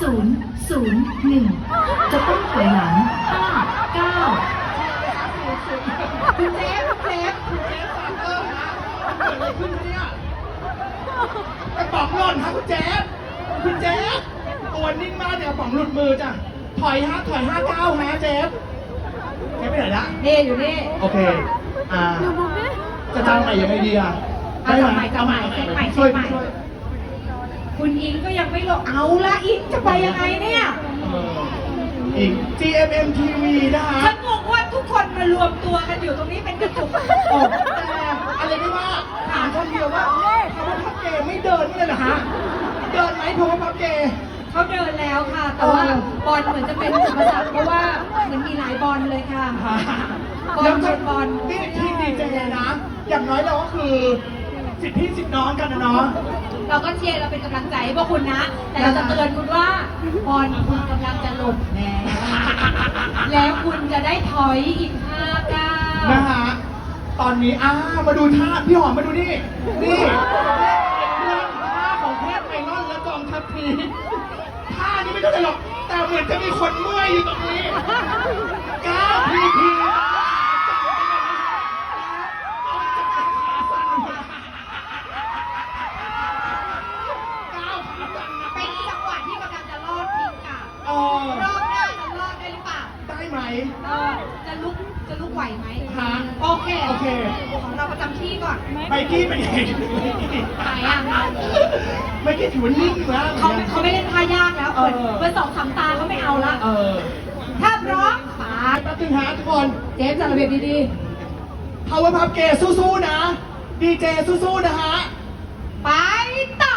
ศูนย์ศูนย์หนึ่งจะต้องถอยหลังห้าเก้าคุณเจ๊คุณเจ๊เจ๊ฟเพิ่เกิดอะไรขึ้นเนี่ยกระป๋องหล่นครับคุณเจ๊คุณเจ๊ตัวนิ่งมากเนี่ยกระป๋องหลุดมือจ้ะถอยฮะถอยห้าเก้าฮะเจ๊เจ๊ไปไหนละนี่อยู่นี่โอเคอ่าจะทำใหม่ยังไงดีอะเอาใหม่เอาใหม่ใหม่ช่วยช่วย คุณอิงก็ยังไม่ลงเอาละอิงจะไปยังไงเนี่ยเอออีก GMM TV นะฮะฉันงงว่าทุกคนมารวมตัวกันอยู่ตรงนี้เป็นกระจุกโอ้แต่อะไรไม่ว่าถามคำเดียวว่าพาวเวอร์พับเกย์ไม่เดินนี่เลยเหรอฮะเดินไหมพาวเวอร์พับเกย์เขาเดินแล้วค่ะ แต่ว่าเออบอลเหมือนจะเป็นอุปสรรคเพราะว่าเหมือนมีหลายบอลเลยค่ะบอลแล้วก็บอลนี่ทีมดีเจนะ อย่างน้อยเราก็คือสิทธิพี่สิทธิน้องกันนะเนาะ เราก็เชียร์เราเป็นกำลังใจให้พวกคุณนะ แต่เราจะเตือนคุณว่าบอลคุณกำลังจะหล่นแล้วแล้วคุณจะได้ถอยอีกห้าก้าวนะฮะตอนนี้อ้ามาดูท่าพี่หอมมาดูนี่ นี่เรื่องท่าของเทพไอรอนและกองทัพพีท่านี้ไม่เท่าไหร่หรอก แต่เหมือนจะมีคนเมื่อยอยู่ตรงนี้ ได้ไหมเออจะลุกจะลุกไหวไหมฮะโอเคโอเค ของเราประจำที่ก่อนไมกี้เป็นยังไงไหนอะไมกี้ถือว่านิ่งนะเขาไม่เขาไม่เล่นท่ายากแล้วเออเบอร์สองสามตาเขาไม่เอาละเออถ้าพร้อมปาดแป๊บนึงฮะทุกคนเจมส์จัดระเบียบดี Power Pub เกสู้ๆนะ ดีเจสู้ๆนะฮะๆไปต่อ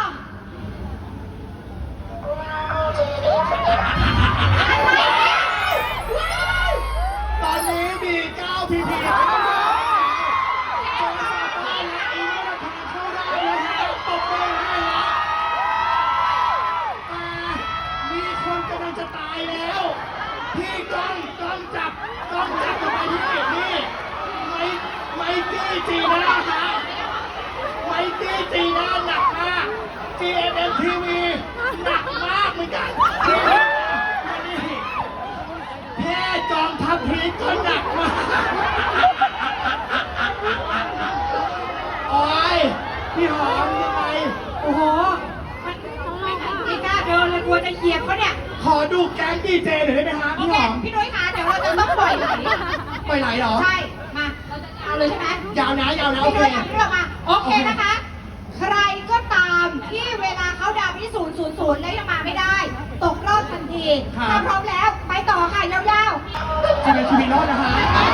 อะไรเนี่ย ตอนนี้มี9พีพีเข้าได้นะฮะตบมือให้ฮะแต่มีคน กำลังจะตายแล้ว พี่กล้องกล้องจับกล้องจับทำไมพี่นี่ไมไมกี้จีน่าฮะไมกี้จีน่าหนักมาก GMM TV หนักมากเหมือนกันนี่แค่จอมทัพพีก็หนักมากโอ้ยพี่หอมยังไงโอ้โห มันไม่ไม่กล้าเดินเลยกลัวจะเหยียบเขาเนี่ยขอดูแก๊งดีเจหน่อยได้ไหมฮะโอพี่เคหอมพี่นุ้ยคะเดี๋ยวเราจะต้องปล่อยไหลปล่อยไหลเหรอ ใช่ มา เราจะเอาเลยใช่ไหมยาวนะยาวนะโอพี่เค นุ้ยเอาพี่นุ้ยออกมา โอเคนะคะ ใครก็ตามที่เวลาเขาดาวน์ที่ศูนย์ศูนย์ศูนย์แล้วยังมาไม่ได้ ตกรอบทันทีครับ ถ้าพร้อมแล้ว ไปต่อค่ะยาวจีเป็นชีวิตรอดนะฮะ